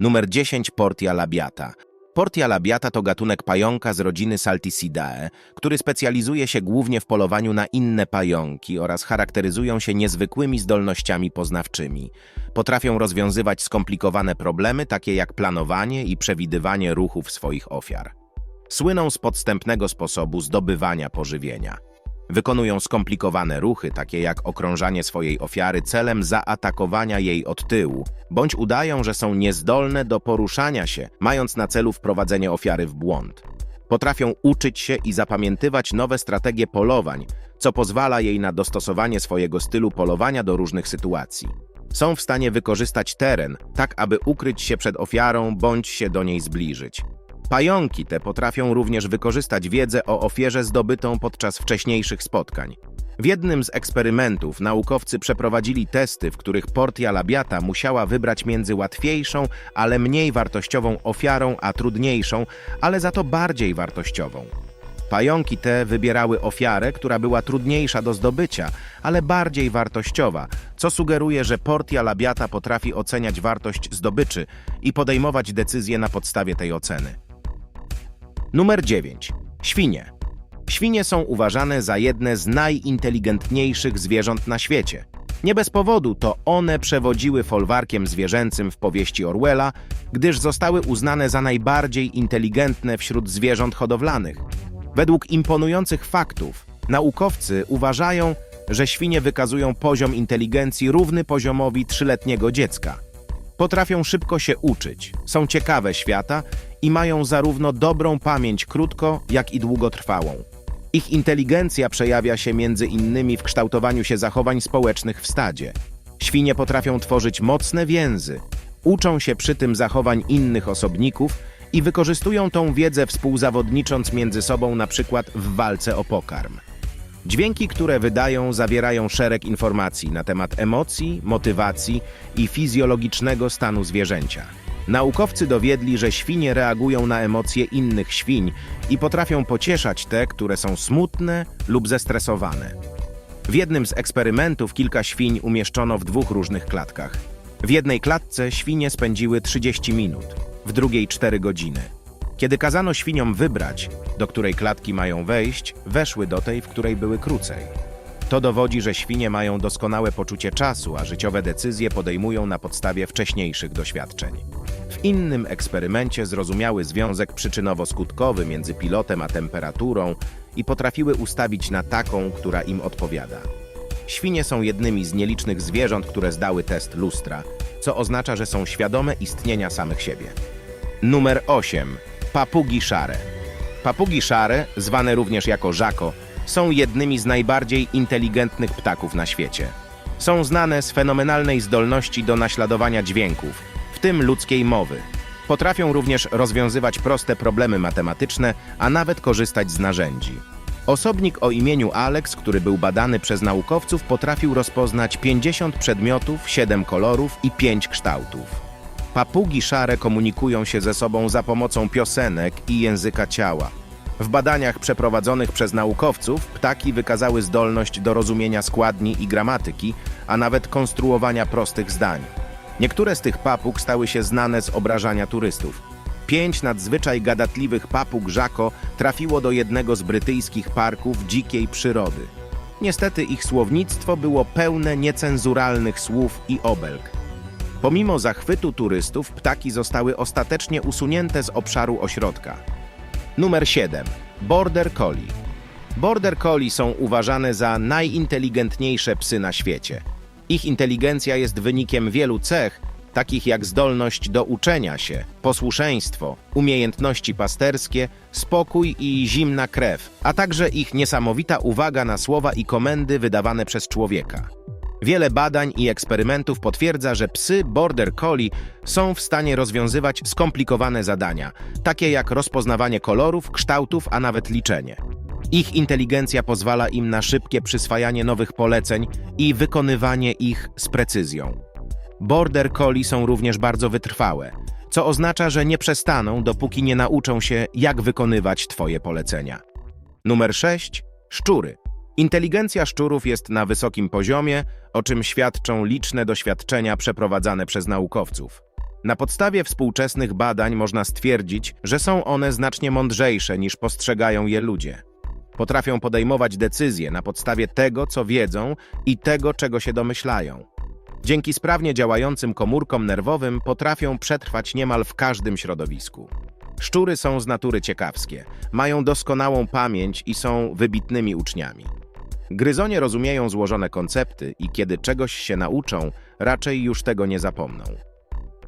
Numer 10 Portia labiata. Portia labiata to gatunek pająka z rodziny Salticidae, który specjalizuje się głównie w polowaniu na inne pająki oraz charakteryzują się niezwykłymi zdolnościami poznawczymi. Potrafią rozwiązywać skomplikowane problemy, takie jak planowanie i przewidywanie ruchów swoich ofiar. Słyną z podstępnego sposobu zdobywania pożywienia. Wykonują skomplikowane ruchy, takie jak okrążanie swojej ofiary celem zaatakowania jej od tyłu, bądź udają, że są niezdolne do poruszania się, mając na celu wprowadzenie ofiary w błąd. Potrafią uczyć się i zapamiętywać nowe strategie polowań, co pozwala jej na dostosowanie swojego stylu polowania do różnych sytuacji. Są w stanie wykorzystać teren, tak aby ukryć się przed ofiarą bądź się do niej zbliżyć. Pająki te potrafią również wykorzystać wiedzę o ofierze zdobytą podczas wcześniejszych spotkań. W jednym z eksperymentów naukowcy przeprowadzili testy, w których Portia labiata musiała wybrać między łatwiejszą, ale mniej wartościową ofiarą, a trudniejszą, ale za to bardziej wartościową. Pająki te wybierały ofiarę, która była trudniejsza do zdobycia, ale bardziej wartościowa, co sugeruje, że Portia labiata potrafi oceniać wartość zdobyczy i podejmować decyzje na podstawie tej oceny. Numer 9. Świnie. Świnie są uważane za jedne z najinteligentniejszych zwierząt na świecie. Nie bez powodu to one przewodziły folwarkiem zwierzęcym w powieści Orwella, gdyż zostały uznane za najbardziej inteligentne wśród zwierząt hodowlanych. Według imponujących faktów, naukowcy uważają, że świnie wykazują poziom inteligencji równy poziomowi trzyletniego dziecka. Potrafią szybko się uczyć, są ciekawe świata i mają zarówno dobrą pamięć krótko, jak i długotrwałą. Ich inteligencja przejawia się między innymi w kształtowaniu się zachowań społecznych w stadzie. Świnie potrafią tworzyć mocne więzy, uczą się przy tym zachowań innych osobników i wykorzystują tą wiedzę współzawodnicząc między sobą na przykład w walce o pokarm. Dźwięki, które wydają, zawierają szereg informacji na temat emocji, motywacji i fizjologicznego stanu zwierzęcia. Naukowcy dowiedli, że świnie reagują na emocje innych świń i potrafią pocieszać te, które są smutne lub zestresowane. W jednym z eksperymentów kilka świń umieszczono w dwóch różnych klatkach. W jednej klatce świnie spędziły 30 minut, w drugiej 4 godziny. Kiedy kazano świniom wybrać, do której klatki mają wejść, weszły do tej, w której były krócej. To dowodzi, że świnie mają doskonałe poczucie czasu, a życiowe decyzje podejmują na podstawie wcześniejszych doświadczeń. W innym eksperymencie zrozumiały związek przyczynowo-skutkowy między pilotem a temperaturą i potrafiły ustawić na taką, która im odpowiada. Świnie są jednymi z nielicznych zwierząt, które zdały test lustra, co oznacza, że są świadome istnienia samych siebie. Numer 8. Papugi szare. Papugi szare, zwane również jako żako, są jednymi z najbardziej inteligentnych ptaków na świecie. Są znane z fenomenalnej zdolności do naśladowania dźwięków, w tym ludzkiej mowy. Potrafią również rozwiązywać proste problemy matematyczne, a nawet korzystać z narzędzi. Osobnik o imieniu Alex, który był badany przez naukowców, potrafił rozpoznać 50 przedmiotów, 7 kolorów i 5 kształtów. Papugi szare komunikują się ze sobą za pomocą piosenek i języka ciała. W badaniach przeprowadzonych przez naukowców ptaki wykazały zdolność do rozumienia składni i gramatyki, a nawet konstruowania prostych zdań. Niektóre z tych papug stały się znane z obrażania turystów. Pięć nadzwyczaj gadatliwych papug Żako trafiło do jednego z brytyjskich parków dzikiej przyrody. Niestety ich słownictwo było pełne niecenzuralnych słów i obelg. Pomimo zachwytu turystów, ptaki zostały ostatecznie usunięte z obszaru ośrodka. Numer 7. Border Collie. Border Collie są uważane za najinteligentniejsze psy na świecie. Ich inteligencja jest wynikiem wielu cech, takich jak zdolność do uczenia się, posłuszeństwo, umiejętności pasterskie, spokój i zimna krew, a także ich niesamowita uwaga na słowa i komendy wydawane przez człowieka. Wiele badań i eksperymentów potwierdza, że psy Border Collie są w stanie rozwiązywać skomplikowane zadania, takie jak rozpoznawanie kolorów, kształtów, a nawet liczenie. Ich inteligencja pozwala im na szybkie przyswajanie nowych poleceń i wykonywanie ich z precyzją. Border Collie są również bardzo wytrwałe, co oznacza, że nie przestaną, dopóki nie nauczą się, jak wykonywać Twoje polecenia. Numer 6. Szczury. Inteligencja szczurów jest na wysokim poziomie, o czym świadczą liczne doświadczenia przeprowadzane przez naukowców. Na podstawie współczesnych badań można stwierdzić, że są one znacznie mądrzejsze niż postrzegają je ludzie. Potrafią podejmować decyzje na podstawie tego, co wiedzą i tego, czego się domyślają. Dzięki sprawnie działającym komórkom nerwowym potrafią przetrwać niemal w każdym środowisku. Szczury są z natury ciekawskie, mają doskonałą pamięć i są wybitnymi uczniami. Gryzonie rozumieją złożone koncepty i kiedy czegoś się nauczą, raczej już tego nie zapomną.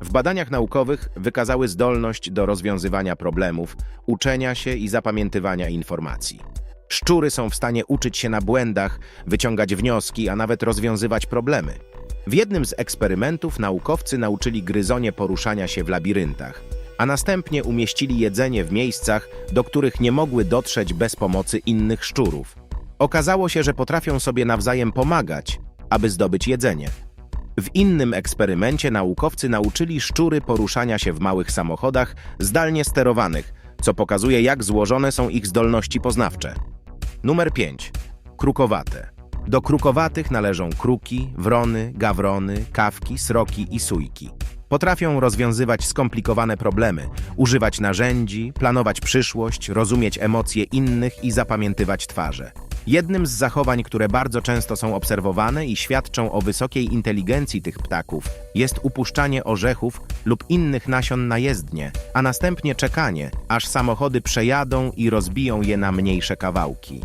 W badaniach naukowych wykazały zdolność do rozwiązywania problemów, uczenia się i zapamiętywania informacji. Szczury są w stanie uczyć się na błędach, wyciągać wnioski, a nawet rozwiązywać problemy. W jednym z eksperymentów naukowcy nauczyli gryzonie poruszania się w labiryntach, a następnie umieścili jedzenie w miejscach, do których nie mogły dotrzeć bez pomocy innych szczurów. Okazało się, że potrafią sobie nawzajem pomagać, aby zdobyć jedzenie. W innym eksperymencie naukowcy nauczyli szczury poruszania się w małych samochodach zdalnie sterowanych, co pokazuje, jak złożone są ich zdolności poznawcze. Numer 5. Krukowate. Do krukowatych należą kruki, wrony, gawrony, kawki, sroki i sójki. Potrafią rozwiązywać skomplikowane problemy, używać narzędzi, planować przyszłość, rozumieć emocje innych i zapamiętywać twarze. Jednym z zachowań, które bardzo często są obserwowane i świadczą o wysokiej inteligencji tych ptaków, jest upuszczanie orzechów lub innych nasion na jezdnie, a następnie czekanie, aż samochody przejadą i rozbiją je na mniejsze kawałki.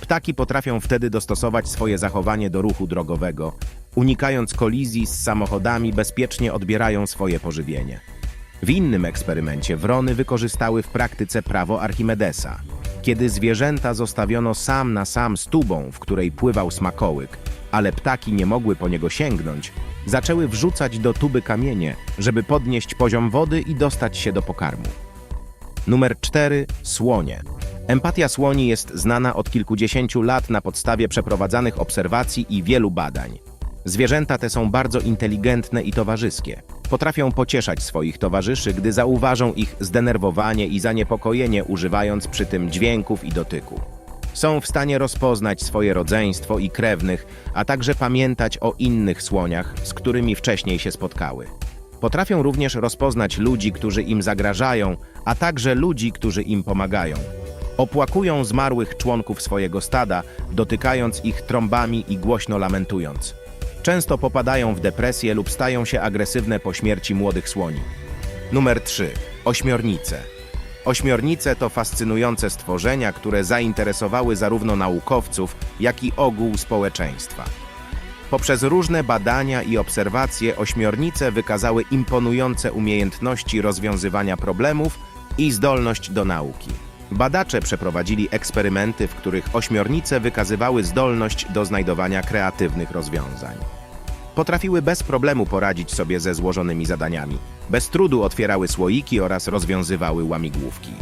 Ptaki potrafią wtedy dostosować swoje zachowanie do ruchu drogowego, unikając kolizji z samochodami, bezpiecznie odbierają swoje pożywienie. W innym eksperymencie wrony wykorzystały w praktyce prawo Archimedesa. Kiedy zwierzęta zostawiono sam na sam z tubą, w której pływał smakołyk, ale ptaki nie mogły po niego sięgnąć, zaczęły wrzucać do tuby kamienie, żeby podnieść poziom wody i dostać się do pokarmu. Numer 4. Słonie. Empatia słoni jest znana od kilkudziesięciu lat na podstawie przeprowadzanych obserwacji i wielu badań. Zwierzęta te są bardzo inteligentne i towarzyskie. Potrafią pocieszać swoich towarzyszy, gdy zauważą ich zdenerwowanie i zaniepokojenie, używając przy tym dźwięków i dotyku. Są w stanie rozpoznać swoje rodzeństwo i krewnych, a także pamiętać o innych słoniach, z którymi wcześniej się spotkały. Potrafią również rozpoznać ludzi, którzy im zagrażają, a także ludzi, którzy im pomagają. Opłakują zmarłych członków swojego stada, dotykając ich trąbami i głośno lamentując. Często popadają w depresję lub stają się agresywne po śmierci młodych słoni. Numer 3. Ośmiornice. Ośmiornice to fascynujące stworzenia, które zainteresowały zarówno naukowców, jak i ogół społeczeństwa. Poprzez różne badania i obserwacje ośmiornice wykazały imponujące umiejętności rozwiązywania problemów i zdolność do nauki. Badacze przeprowadzili eksperymenty, w których ośmiornice wykazywały zdolność do znajdowania kreatywnych rozwiązań. Potrafiły bez problemu poradzić sobie ze złożonymi zadaniami. Bez trudu otwierały słoiki oraz rozwiązywały łamigłówki.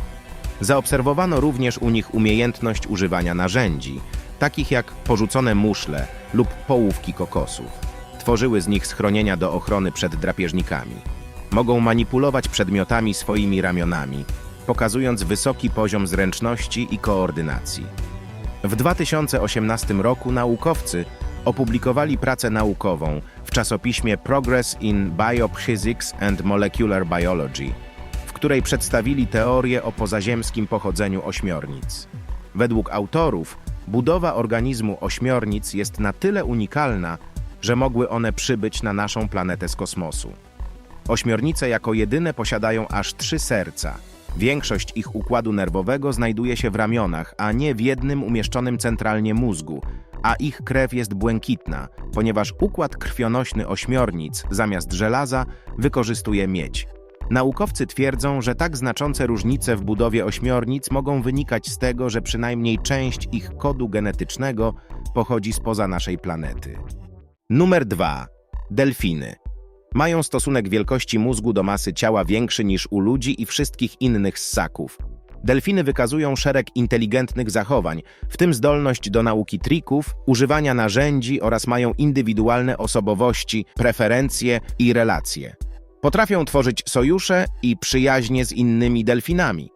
Zaobserwowano również u nich umiejętność używania narzędzi, takich jak porzucone muszle lub połówki kokosów. Tworzyły z nich schronienia do ochrony przed drapieżnikami. Mogą manipulować przedmiotami swoimi ramionami, pokazując wysoki poziom zręczności i koordynacji. W 2018 roku naukowcy opublikowali pracę naukową w czasopiśmie Progress in Biophysics and Molecular Biology, w której przedstawili teorię o pozaziemskim pochodzeniu ośmiornic. Według autorów budowa organizmu ośmiornic jest na tyle unikalna, że mogły one przybyć na naszą planetę z kosmosu. Ośmiornice jako jedyne posiadają aż trzy serca – Większość ich układu nerwowego znajduje się w ramionach, a nie w jednym umieszczonym centralnie mózgu, a ich krew jest błękitna, ponieważ układ krwionośny ośmiornic zamiast żelaza wykorzystuje miedź. Naukowcy twierdzą, że tak znaczące różnice w budowie ośmiornic mogą wynikać z tego, że przynajmniej część ich kodu genetycznego pochodzi spoza naszej planety. Numer 2. Delfiny. Mają stosunek wielkości mózgu do masy ciała większy niż u ludzi i wszystkich innych ssaków. Delfiny wykazują szereg inteligentnych zachowań, w tym zdolność do nauki trików, używania narzędzi oraz mają indywidualne osobowości, preferencje i relacje. Potrafią tworzyć sojusze i przyjaźnie z innymi delfinami.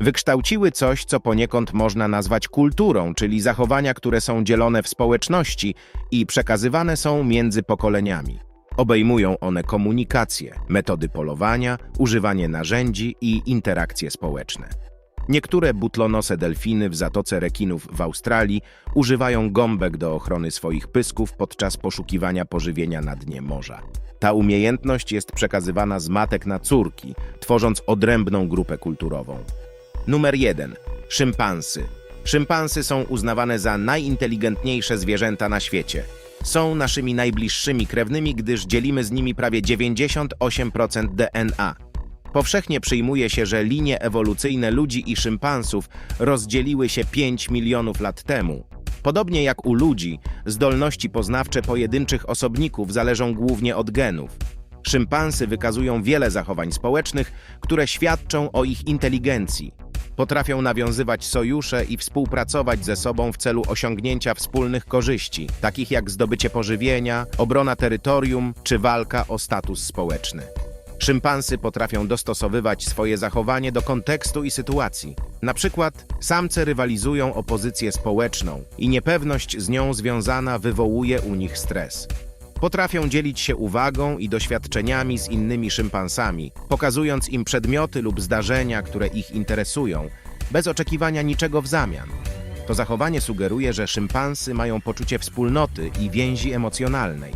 Wykształciły coś, co poniekąd można nazwać kulturą, czyli zachowania, które są dzielone w społeczności i przekazywane są między pokoleniami. Obejmują one komunikację, metody polowania, używanie narzędzi i interakcje społeczne. Niektóre butlonose delfiny w Zatoce Rekinów w Australii używają gąbek do ochrony swoich pysków podczas poszukiwania pożywienia na dnie morza. Ta umiejętność jest przekazywana z matek na córki, tworząc odrębną grupę kulturową. Numer 1. Szympansy. Szympansy są uznawane za najinteligentniejsze zwierzęta na świecie. Są naszymi najbliższymi krewnymi, gdyż dzielimy z nimi prawie 98% DNA. Powszechnie przyjmuje się, że linie ewolucyjne ludzi i szympansów rozdzieliły się 5 milionów lat temu. Podobnie jak u ludzi, zdolności poznawcze pojedynczych osobników zależą głównie od genów. Szympansy wykazują wiele zachowań społecznych, które świadczą o ich inteligencji. Potrafią nawiązywać sojusze i współpracować ze sobą w celu osiągnięcia wspólnych korzyści, takich jak zdobycie pożywienia, obrona terytorium czy walka o status społeczny. Szympansy potrafią dostosowywać swoje zachowanie do kontekstu i sytuacji. Na przykład samce rywalizują o pozycję społeczną i niepewność z nią związana wywołuje u nich stres. Potrafią dzielić się uwagą i doświadczeniami z innymi szympansami, pokazując im przedmioty lub zdarzenia, które ich interesują, bez oczekiwania niczego w zamian. To zachowanie sugeruje, że szympansy mają poczucie wspólnoty i więzi emocjonalnej.